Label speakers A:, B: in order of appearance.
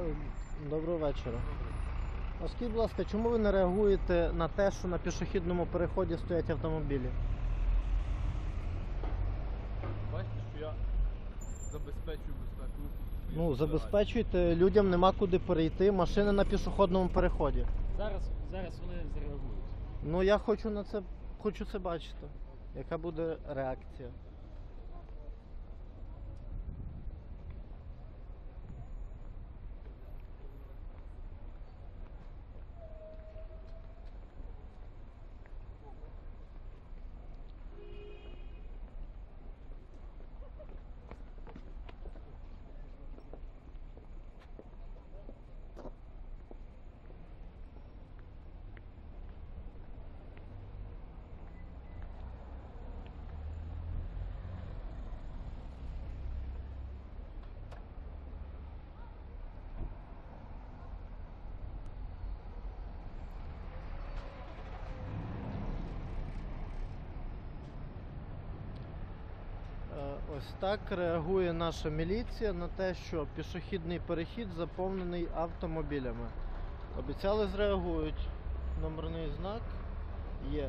A: Е, Доброго вечора. А скажіть, будь ласка, чому ви не реагуєте на те, що на пішохідному переході стоять автомобілі?
B: Бачите, що я забезпечую безпеку.
A: Ну, забезпечуйте, людям нема куди перейти, машини на пішохідному переході.
C: Зараз, зараз вони зреагують.
A: Ну я хочу на це хочу це бачити. Яка буде реакція? Ось так реагує наша міліція на те, що пішохідний перехід заповнений автомобілями. Обіцяли зреагують. Номерний знак є.